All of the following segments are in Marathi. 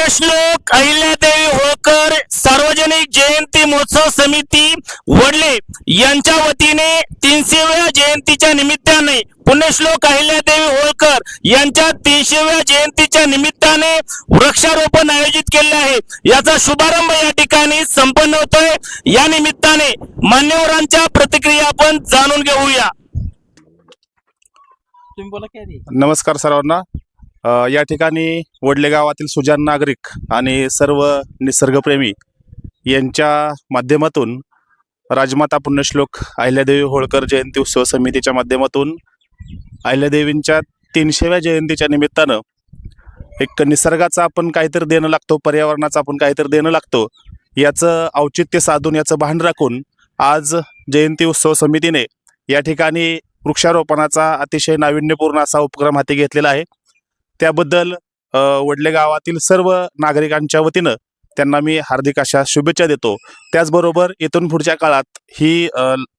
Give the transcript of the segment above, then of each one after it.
पुण्यश्लोक अहिल्यादेवी होळकर सार्वजनिक जयंती महोत्सव समिती वडले यांच्या वतीने तीनशेव्या जयंतीच्या निमित्ताने पुण्यश्लोक अहिल्यादेवी होळकर यांच्या तीनशेव्या जयंतीच्या निमित्ताने वृक्षारोपण आयोजित केले आहे. याचा शुभारंभ या ठिकाणी संपन्न होतोय. या निमित्ताने मान्यवरांच्या प्रतिक्रिया आपण जाणून घेऊया. नमस्कार सर्वांना. या ठिकाणी वडले गावातील सुजान नागरिक आणि सर्व निसर्गप्रेमी यांच्या माध्यमातून राजमाता पुण्यश्लोक अहिल्यादेवी होळकर जयंती उत्सव समितीच्या माध्यमातून अहिल्यादेवींच्या तीनशेव्या जयंतीच्या निमित्तानं एक निसर्गाचा आपण काहीतरी देणं लागतो पर्यावरणाचं आपण काहीतरी देणं लागतो याचं औचित्य साधून याचं भान राखून आज जयंती उत्सव समितीने या ठिकाणी वृक्षारोपणाचा अतिशय नाविन्यपूर्ण असा उपक्रम हाती घेतलेला आहे. त्याबद्दल वडले गावातील सर्व नागरिकांच्या वतीनं त्यांना मी हार्दिक अशा शुभेच्छा देतो. त्याचबरोबर इथून पुढच्या काळात ही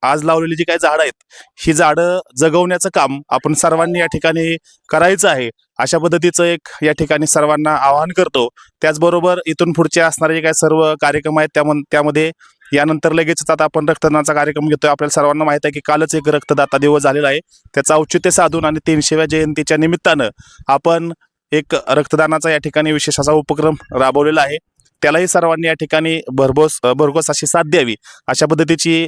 आज लावलेली जी काही झाडं आहेत ही झाडं जगवण्याचं काम आपण सर्वांनी या ठिकाणी करायचं आहे. अशा पद्धतीचं एक या ठिकाणी सर्वांना आवाहन करतो. त्याचबरोबर इथून पुढचे असणारे जे काही सर्व कार्यक्रम आहेत त्याम त्यामध्ये यानंतर लगेचच आता आपण रक्तदानाचा कार्यक्रम घेतोय. आपल्याला सर्वांना माहीत आहे की कालच एक रक्तदाता दिवस झालेला आहे. त्याचं औचित्य साधून आणि तीनशेव्या जयंतीच्या निमित्तानं आपण एक रक्तदानाचा या ठिकाणी विशेष असा उपक्रम राबवलेला आहे. त्यालाही सर्वांनी या ठिकाणी भरघोस भरघोस अशी साथ द्यावी अशा पद्धतीची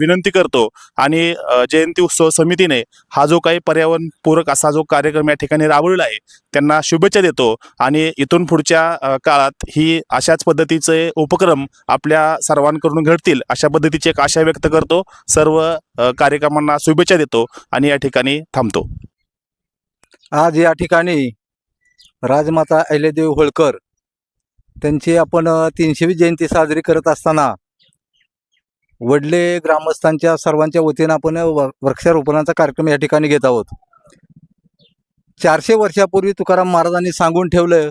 विनंती करतो. आणि जयंती उत्सव समितीने हा जो काही पर्यावरणपूरक असा जो कार्यक्रम या ठिकाणी राबवलेला आहे त्यांना शुभेच्छा देतो. आणि इथून पुढच्या काळात ही अशाच पद्धतीचे उपक्रम आपल्या सर्वांकडून घडतील अशा पद्धतीची एक आशा व्यक्त करतो. सर्व कार्यक्रमांना शुभेच्छा देतो आणि या ठिकाणी थांबतो. आज या ठिकाणी राजमाता अहिल्यादेवी होळकर त्यांची आपण तीनशेवी जयंती साजरी करत असताना वडले ग्रामस्थांच्या सर्वांच्या वतीनं आपण वृक्षारोपणाचा कार्यक्रम या ठिकाणी घेत आहोत. चारशे वर्षापूर्वी तुकाराम महाराजांनी सांगून ठेवलं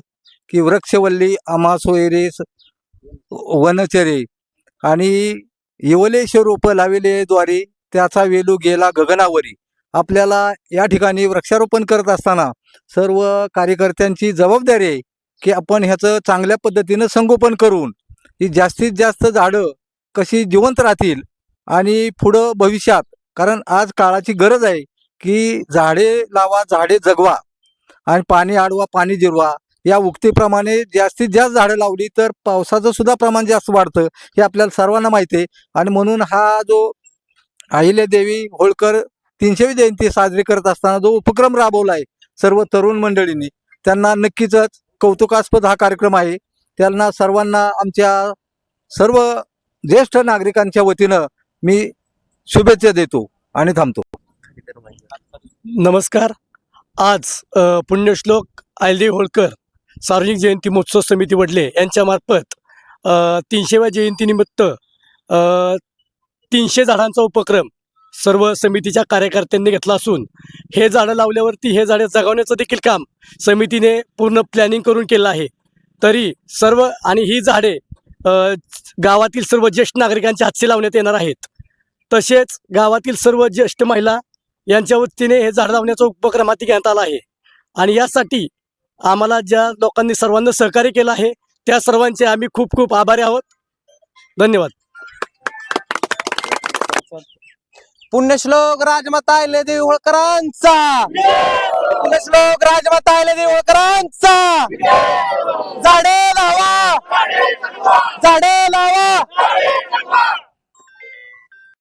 की वृक्षवल्ली आम्हा सोयरे वनचरे आणि येवलेश रोप लाविले द्वारे त्याचा वेलू गेला गगनावरी. आपल्याला या ठिकाणी वृक्षारोपण करत असताना सर्व कार्यकर्त्यांची जबाबदारी आहे की आपण ह्याचं चांगल्या पद्धतीनं संगोपन करून ही जास्तीत जास्त झाडं कशी जिवंत राहतील आणि पुढं भविष्यात कारण आज काळाची गरज आहे की झाडे लावा झाडे जगवा आणि पाणी आडवा पाणी जिरवा. या उक्तीप्रमाणे जास्तीत जास्त झाडं लावली तर पावसाचं सुद्धा प्रमाण जास्त वाढतं हे आपल्याला सर्वांना माहिती आहे. आणि म्हणून हा जो अहिल्यादेवी होळकर तीनशेवी जयंती साजरी करत असताना जो उपक्रम राबवला आहे सर्व तरुण मंडळींनी त्यांना नक्कीच कौतुकास्पद हा कार्यक्रम आहे. त्यांना सर्वांना आमच्या सर्व ज्येष्ठ नागरिकांच्या वतीनं मी शुभेच्छा देतो आणि थांबतो. नमस्कार. आज पुण्यश्लोक आयलदेव होळकर सार्वजनिक जयंती महोत्सव समिती वडले यांच्यामार्फत तीनशेव्या जयंतीनिमित्त तीनशे झाडांचा उपक्रम सर्व समितीच्या कार्यकर्त्यांनी घेतला असून हे झाडं लावल्यावरती हे झाडे जगवण्याचं देखील काम समितीने पूर्ण प्लॅनिंग करून केलं आहे. तरी सर्व आणि ही झाडे गावातील सर्व ज्येष्ठ नागरिकांच्या हातचे लावण्यात येणार आहेत. तसेच गावातील सर्व ज्येष्ठ महिला यांच्या वतीने हे झाड लावण्याचा उपक्रम हाती घेण्यात आला आहे. आणि यासाठी आम्हाला ज्या लोकांनी सर्वांना सहकार्य केलं आहे त्या सर्वांचे आम्ही खूप खूप आभारी आहोत. धन्यवाद. पुण्यश्लोक राजमाता अहिल्यादेवी होळकरांचा. पुण्यश्लोक राजमाता अहिल्यादेवी होळकरांचा. झाडे लावा. झाडे लावा.